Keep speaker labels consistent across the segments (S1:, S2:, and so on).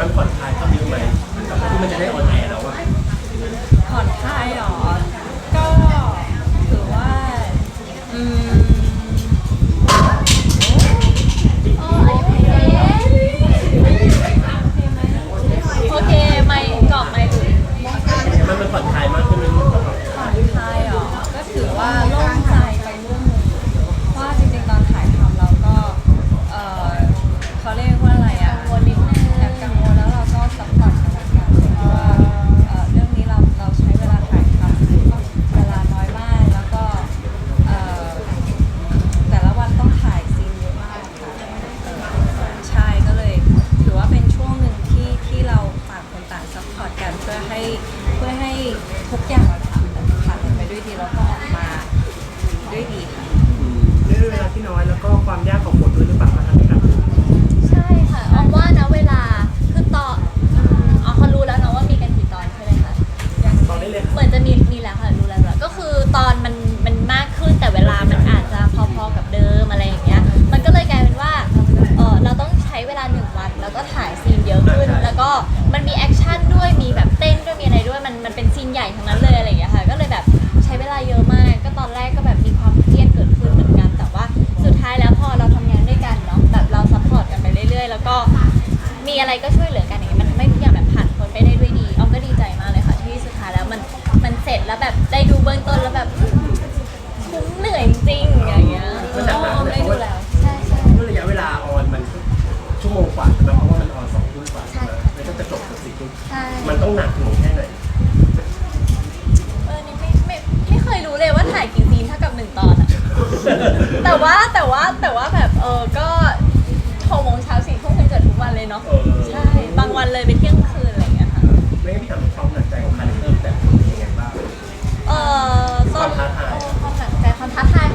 S1: มันผ่อนคลายเขึ้นไหมที่มันจะได้อ่อน
S2: ที่
S3: น้
S2: อยแล้วก็ความยา
S4: กของบทด้วยหรือเปล่า
S3: แต่ว่าแต่ว่าแต่ว่าแบบเออก็หก
S1: โมงเช้า
S3: สี่ทุ่มเกิดทุกวันเลยเนาะใช่บางวันเลยไปเที่ยงคืนอะไรอย่างเงี้ยค่ะ
S1: ไม่ได้พี่ถามความหนักใจของคาแรคเตอร์แต่คนเป็นยังไงบ้าง
S3: เออ
S1: ความท้าทาย
S3: ความหนักใจความท้าทาย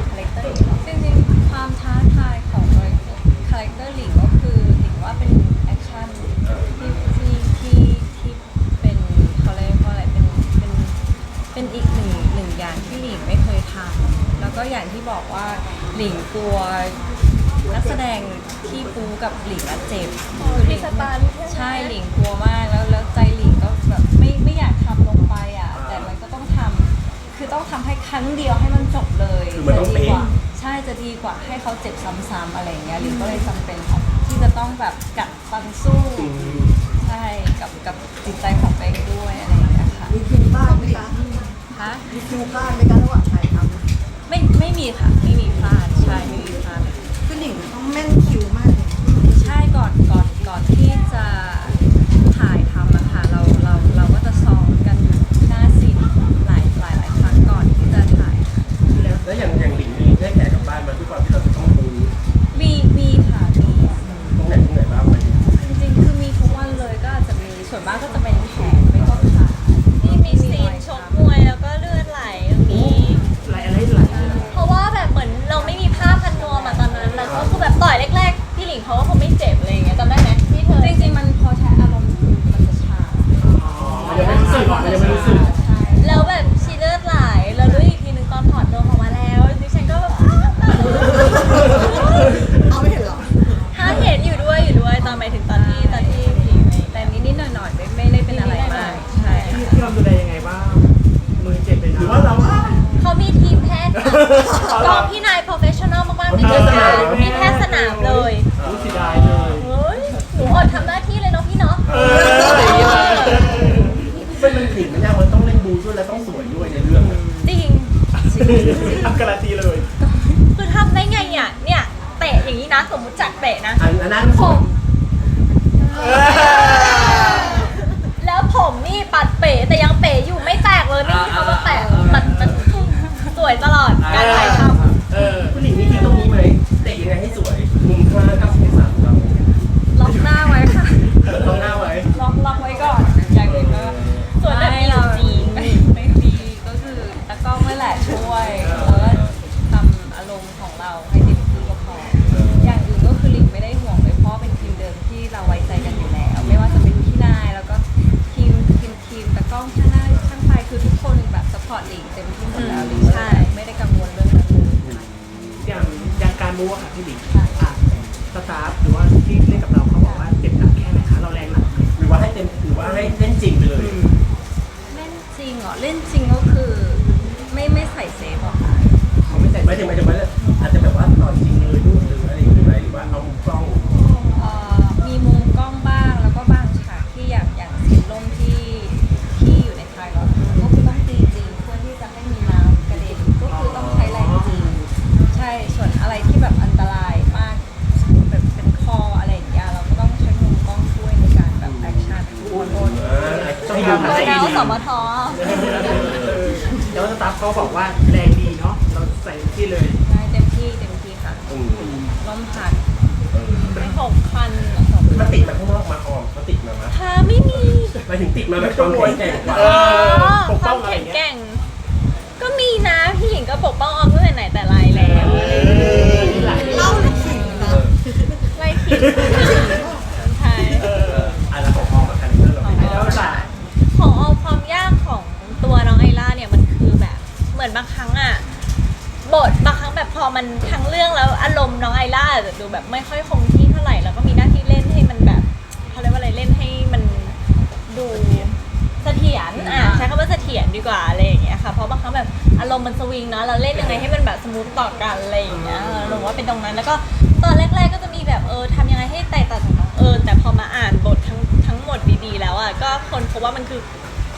S2: ก็อย่างที่บอกว่าหลิงกลัวนักแสดงที่ปูกับหลิงอะเจ็บ
S3: คือหลิง
S2: ใช่หลิงกลัวมากแล้วแล้วใจหลิงก็แบบไม่ไม่อยากทำลงไปอะ แต่มันก็ต้องทำคือต้องทำให้ครั้งเดียวให้มันจบเลยจะดีกว่าใช่จะดีกว่าให้เขาเจ็บซ้ำๆอะไรเงี้ยหลิงก็เลยจำเป็นค่ะที่จะต้องแบบกัดฟันสู้ ใช่กับกับจิตใจของตัเองด้วยอะไรอย่างเงี้ยค่ะ
S5: มีคิวบ้านไหมคะ
S2: ฮะ
S5: มีคิวบ้านไหมคะ
S2: มีค่ะ ไม่มีพลาดใช่ไม่มีพลาด
S5: คือหนิงต้องแม่นคิวมาก
S2: ใช่ก่อนก่อนก่อนที่จะถ่ายทำอะค่ะเราเราเราก็จะซ้อมกันหน้าซีนหลายหลายหลายครั้งก่อนที่จะถ่ายค่ะ
S1: แล้วอย่างอย่างหลิงมีได้แขกกลับบ้านมาทุกครั้งที่เราจะต้องปู
S2: มีมีค่ะมี
S1: ตรงไหนตรงไหนบ้างไหม
S2: จริงๆคือมีทุกวันเลยก็อาจจะมีส่วนมากก็จะเป็นะ
S1: สมม
S3: ติ
S4: จั
S3: กเปะ
S1: นะ
S3: อันนั้นผม แล้วผมนี่ปัดเป๋แต่ยังเป๋อยู่ไม่แตกเลยไม่ที่เขาจาแตกมันมันสวยตลอดการถ่ายทำ
S1: คุณหญิงมีที่ตรงนี้ไหมเตะยังไงให้สวยมุมข้าง
S2: กั
S3: บ
S2: แล้วสตาฟเขา
S3: บอกว่าแรงดีเนาะเราใส่ที่เลย
S2: ได้เต็มที่เต็มที่ค่ะ
S1: อืม
S2: ล้มผัด
S4: ไม่หกพัน
S1: มันติดมาข้างนอกมาออมเขาติดมาไหม
S4: ค่ะไม่มี
S1: หมายถึงติดมาแบบความแข็งแกร่งกว่า
S3: เออปก
S4: ค
S3: ป้
S4: วา
S3: อง
S4: ม
S3: อะไร
S4: แข็ง
S3: เงี้ย
S4: แกร่ง ก็มีนะพี่หญิงก็ปกป้องออมตั้งแต่ไหนแต่ไรแล้ว
S5: เล่าหรือขิงนะ
S4: ไล่ขิง
S1: มัน
S4: ทั้งเรื่องแล้วอารมณ์น้องไอล่าอาจจะดูแบบไม่ค่อยคงที่เท่าไหร่แล้วก็มีหน้าที่เล่นให้มันแบบเขาเรียกว่าอะไรเล่นให้มันดูเสถียรอะใช้คำว่าเสถียรดีกว่าอะไรอย่างเงี้ยค่ะเพราะบางครั้งแบบอารมณ์มันสวิงเนาะเราเล่นยังไงให้มันแบบสมูทต่อกันอะไรอย่างเงี้ยเออหนูว่าเป็นตรงนั้นแล้วก็ตอนแรก ๆ ก็จะมีแบบเออทำยังไงให้แตกต่างจากน้องเอิญแต่พอมาอ่านบททั้งทั้งหมดดีๆ แล้วอะก็คนพบว่ามันคือ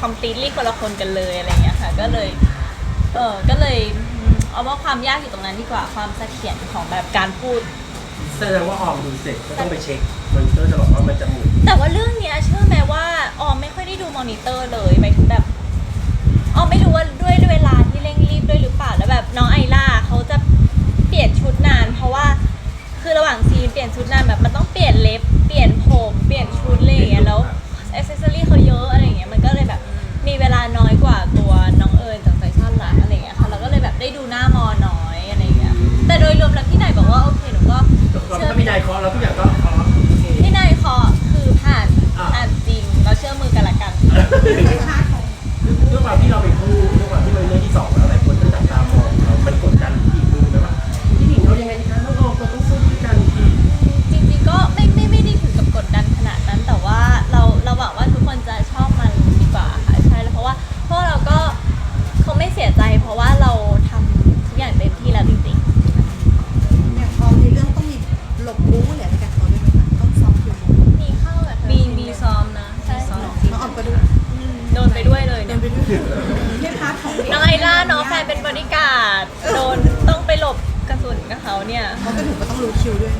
S4: completely คนละคนกันเลยอะไรอย่างเงี้ยค่ะ ก็เลย เออก็เลยอืม เอาว่าความยากอยู่ตรงนั้นดีกว่าความเสถียรของแบบการพูด
S1: แสดงว่าออมดูเสร็จก็ต้องไปเช็คมอนิเตอร์ตลอดว่ามันจะหมุน
S4: แต่ว่าเรื่องเนี้ยเชื่อไหมว่าออมไม่ค่อยได้ดูมอนิเตอร์เลยหมายถึงแบบออมไม่รู้ว่าด้วยเวลาที่เร่งรีบด้วยหรือเปล่าแล้วแบบน้องไอล่าเขาจะเปลี่ยนชุดนาน เพราะว่าคือระหว่างซีนเปลี่ยนชุดนานแบบมันต้
S5: องเป
S4: ลี่ยน
S5: ก
S4: ระสุนกับเขาเนี่ย
S5: เขาก็หนูก็ต้องรู้คิวด้วย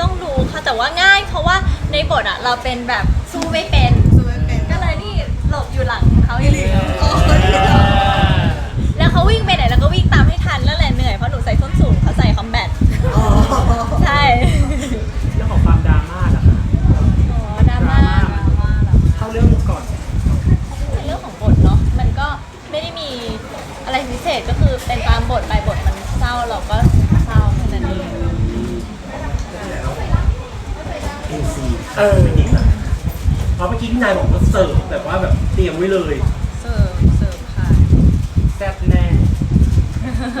S4: ต้องดูค่ะแต่ว่าง่ายเพราะว่าในบทอะเราเป็นแบบสู้ไม่เป็น
S5: สวยเป็น
S4: ก็เลยนี่หลบอยู่หลังเขาอย่างเดียว
S5: โอ้ย
S4: แล้วเขาวิ่งไปไหนแล้วก็วิ่งตามให้ทันแล้วแหละเหนื่อยเพราะหนูใส่ส้นสูงเขาใส่คอมแบท
S5: อ๋อ
S4: ใช่
S3: เรื่องของความดราม่าล่ะค่ะ
S4: อ๋อดราม่า
S3: เข้าเรื่องก่อน
S4: ในเรื่องของบทเนาะมันก็ไม่ได้มีอะไรพิเศษก็คือเป็นตามบทไปบทมันเศร้าเราก็เศร้าแค่นั้นเอง
S1: เอ็นซีเออไม่ดีนะเพราะเมื่อกี้พี่นายบอกว่าเสิร์ฟแบบว่าแบบเตรียมไว้เลย
S2: เสิร์ฟเสิร์ฟค่ะ
S3: แซ่บแน่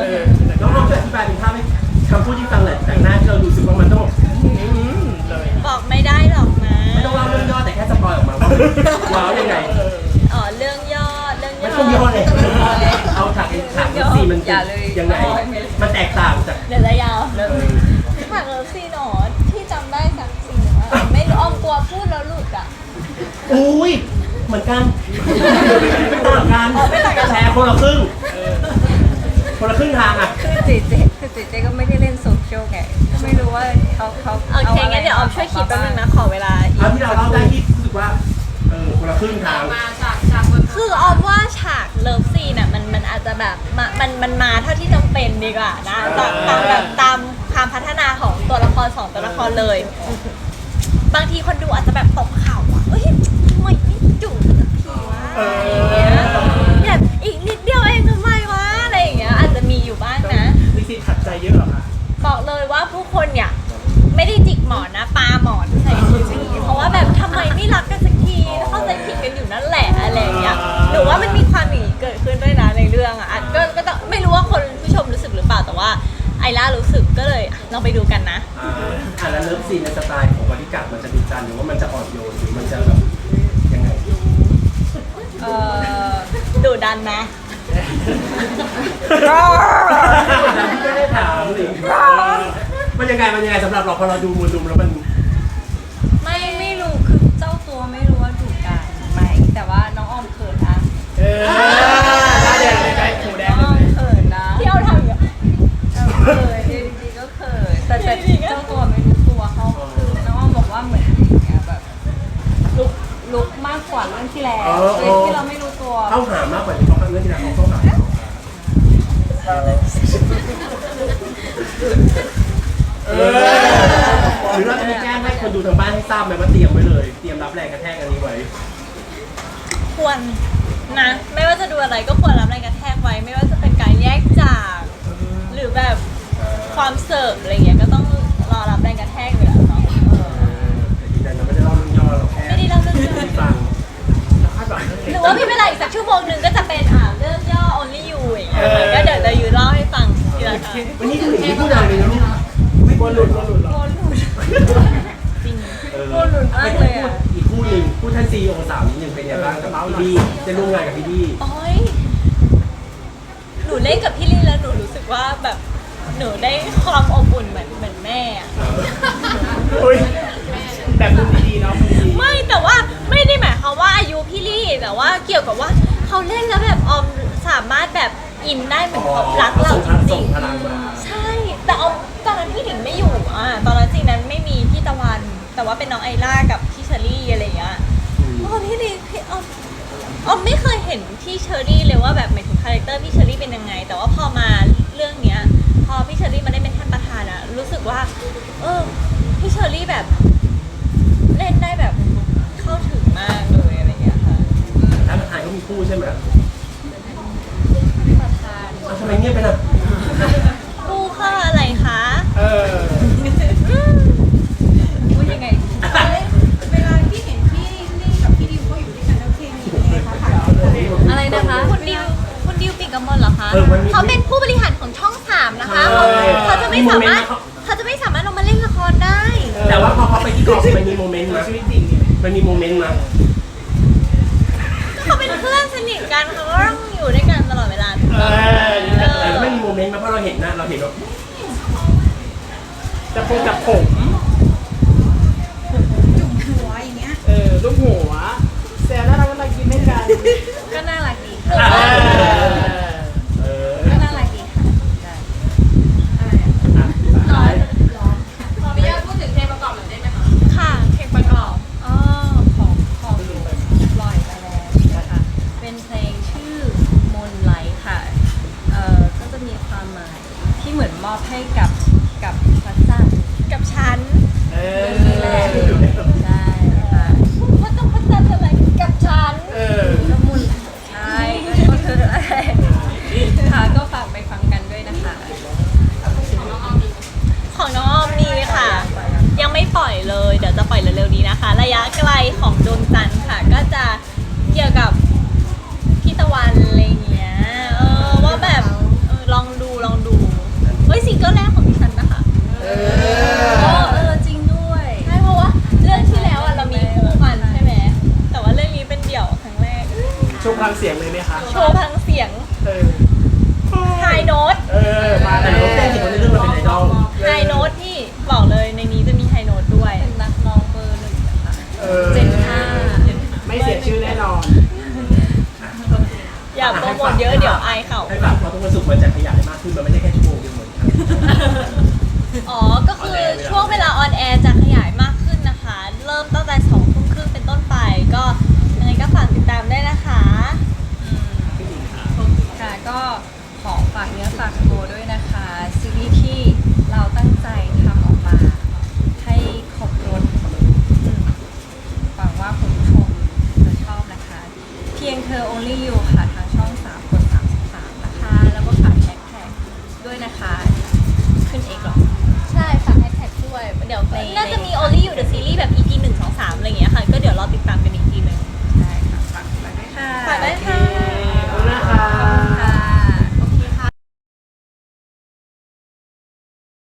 S3: เออแต่
S1: น้องอ้อมจะอธิบายเป็นภาพให้คำพูดที่ฟังหน่อยแต่งหน้าที่เรารู้สึกว่ามันต้อง
S3: อืมเลย
S4: บอกไม่ได้หรอกนะ
S1: ไม่ต้องเล่าเรื่องย่อแต่แค่สปอยออกมาว่าว้าวยังไง
S4: อ๋อเรื่องย่อเรื่อง
S1: ไม่
S4: ย่อ
S1: ต้องย่อเลยเอาฉากฉากซีมัน
S2: อย่าเลย
S1: ยังไงมันแตกต่างจาก
S4: เดี๋ยวจะยาว
S1: เออ
S4: ฉากเลิฟซีนหนอที่จำได้จากซีนว่าไม่รู้อ้อมกลัวพูดแล้วหลุดอะ
S1: อุ้ย เหมือนกันไม่ต่างกัน
S4: อ๋อไม่ต่างกัน
S1: แชร์คนละครึ่ง คนละครึ่งทางอะ
S2: คือเจเจคือเจเจก็ไม่ได้เล่นโซเชียลไงก็ไม่รู้ว่าเขาเขา
S4: โอเคงั้นเดี๋ยวออมช่วยคิดแป๊บนึงนะขอเวลาอีก
S1: เอาที่เราเล่าได้ที่รู้สึกว่า เออ คนละครึ่งทาง
S4: คือออมว่าฉากเลิฟซีนอะมันมันอาจจะแบบมามันมันมาเท่าที่จำเป็นดีกว่านะตามตามแบบตามความพัฒนาของตัวละครสองตัวละครเลย บางทีคนดูอาจจะแบบตกเข่าอะเฮ้ยทำไมไม่จุสักทีวะ อะไรอย่างเงี้ยแบบอีกนิดเดียวเองทำไมวะอะไรอย่างเงี้ยอาจจะมีอยู่บ้างนะ
S3: มีซีนขัดใจเยอะเหรอคะ
S4: บอกเลยว่าผู้คนเนี่ยไม่ได้จิกหมอนนะปาหมอนใส่ทีวีเพราะว่าแบบทำไมไม่รักกันสักทีเข้าใจผิดกันอยู่นั่นแหละอะไรอย่างเงี้ยหนูว่ามันมีความอย่างนี้เกิดขึ้นด้วยนะในเรื่องอะอาจก็ก็ต้องไม่รู้ว่าคนผู้ชมรู้สึกหรือเปล่าแต่ว่าไอล่ารู้สึกก็เลยอะลองไปดูกันนะ
S1: อ่าอ่าแล้วเลิฟซีนในสไตล์ของบริการดมันจะดุดันหรือว่ามันจะอ่อนโยนหรือมันจะแบบยังไง
S2: เอ่อ
S4: ดูดันนะ
S1: แต่พี่ก็ได้ถามหรือมันยังไงมันยังไงสำหรับเราพอเราดูมูลดุมแล้วมัน
S2: ที่แล้วเอ
S3: อเอ
S2: อ
S4: ที่เรา
S2: ไม่รู้ตัว เข้าหามากกว่าที่เขาเรื่องที่เรา
S1: เข้าหาเหรือเราจะมีแก้งให้คนดูทางบ้านให้ทราบไหมว่าเตรียมไว้เลย เตรียมรับแรงกระแทกอันนี้ไว้
S4: ควรนะ ไม่ว่าจะดูอะไรก็ควรรับแรงกระแทกไว้ ไม่ว่าจะเป็นการแยกจาก หรือแบบความเสิร์ฟอะไรเงี้ยก็ต้องรอรับแรงกระแทกอยู่แล้วเนาะ
S1: แต่ยืนยัเราไม่ได้เล่าเรื่องย่อหราแค่
S4: ไม่ได้เล่าเรื่องย่อ
S1: ให้ง
S3: หวังเรื่อง
S4: หรือว่ามีเวลาอีกสักชั่วโมงหนึ่งก็จะเป็นอ่าเรื่องย่อ only you อย่างเงี้ยค่ะก็เดี๋ยวจะอยู่เล่าให้ฟังทีละครั้ง
S1: วันนี้คือที่พูดอะไรเลยนะลูก
S3: ไม่กลัวหลุดกลัวหลุดหรอ
S4: จริง
S1: เออ
S2: พูดหลุดมากเลยอะ
S1: อีกคู่หนึ่งคู่ท่านซีโอสาวนิดหนึ่งเป็นไงบ้างกับพี่บี้จะร่วมงานกับพี่บี้
S4: โอ้ยหนูเล่นกับพี่ลี่แล้วหนูรู้สึกว่าแบบหนูได้ความอบอุ่นเหมือนเหมือนแม่อะ
S3: อุ้ยแบบมุมดีๆเนาะมุมดี
S4: ไม่แต่ว่าไม่ได้หมายความว่าอายุพี่ลี่แต่ว่าเกี่ยวกับว่าเขาเล่นแล้วแบบออมสามารถแบบอินได้เหมือนเขารักเราจริ
S1: ส่
S4: ง
S1: งพลังมา
S4: ๆใช่แต่ออมตอนนั้นพี่ถึงไม่อยู่อะตอนนั้นจริงนั้นไม่มีพี่ตะวัน แต่ว่าเป็นน้องไอล่ากับพี่เชอรี่อะไรอย่างเงี้ยอ๋อพี่ลี่พี่ออมออมไม่เคยเห็นพี่เชอรี่เลยว่าแบบหมายถึงคาแรคเตอร์พี่เชอรี่เป็นยังไง แต่ว่าพอมาเรื่องเนี้ย พอพี่เชอรี่มาได้เป็นท่านประธานอะรู้สึกว่า เออพี่เชอรี่แบบ เล่นได้แบบเข้าถึงมากเลยอะไรอย่างเงี้ยค่ะ
S1: ถ่านประธานก็มีคู่ใช่ไหม
S4: จะ
S1: พง
S3: จับผม
S5: จุ่มหัวอย่างเงี้ย
S3: เออรูปหัวแซวน่ารักเวลากินไม่กัน
S2: ก็น่ารักดี
S1: เอ
S2: ค่ะ
S1: อเออ
S2: ก็น่ารักดีค่ะได้
S1: อะสุดท้าย
S2: ขออนุญาตพูดถึงเพลงประกอบหน่อยได้ไหมคะ
S4: ค่ะ
S2: เพลงประกอบอ๋อของของหนูปล่อยมาแล้วนะคะ เป็นเพลงชื่อมนไลท์ค่ะ เอ่อ ก็จะมีความหมายที่เหมือนมอบให้กับพระจันทร์
S4: กับฉัน
S3: เออ
S2: นี่แหละใช่ค่ะ
S4: ว่าต้องพัฒนาอะไรกับฉัน
S3: เออ
S2: ก็มุนใช่ก็คืออะไรค่ะก็ฝากไปฟังกันด้วยนะคะ
S4: ของน้องออมมีค่ะ ยังไม่ปล่อยเลย เดี๋ยวจะปล่อยเร็วๆนี้นะคะ ระยะไกลของดวงจันทร์ค่ะ ก็จะเกี่ยวกับพี่ตะวันอะไรเงี้ยเออว่าแบบเออลองดูลองดูเฮ้ยซิงเกิลแรกของดิฉันนะคะ
S3: เอ
S2: เอ
S3: อ
S2: อเออจริงด้วย
S4: ใช่เพราะว่าเรื่องที่แล้วอะเรามีคู่กันใช่ไหมแต่ว่าเรื่องนี้เป็นเดี่ยวครั้งแรก
S3: โชว์พลังเสียงเลยไหมคะ
S4: โชว์พลังเสียง
S3: เออ
S4: ไฮโน้ต
S3: เออ มา
S1: แต่
S3: แล้
S1: เรา
S3: ว
S1: เต้นสิคนในเรื่องเราเป็นไอดอล
S4: ไฮโน้ตที่บอกเลยในนี้จะมีไฮโน้ตด้วย
S2: เป็นนักร้องเบอร์หนึ่งนะคะ
S3: เออ
S2: เจนห้า
S3: ไม่เสียชื่อแน่นอน
S4: อย่าโปรโมทเยอะเดี๋ยวอายเขา
S1: ให้ฝากเพราะทุกวันศุกร์มันจะขยายมากขึ้นมันไม่ใช่แค่ชั่วโมงเดียวเหมือนกัน
S4: อ๋อ ก็คือช่วงเวลาออนแอร์จะขยายมากขึ้นนะคะ เริ่มตั้งแต่สองทุ่มครึ่งเป็นต้นไป ก็ยังไงก็ฝากติดตามได้วยนะคะ
S2: ค่ะก็ขอฝากเนื้อฝากตัวด้วยนะคะซีรีส์ที่เราตั้งใจทำออกมา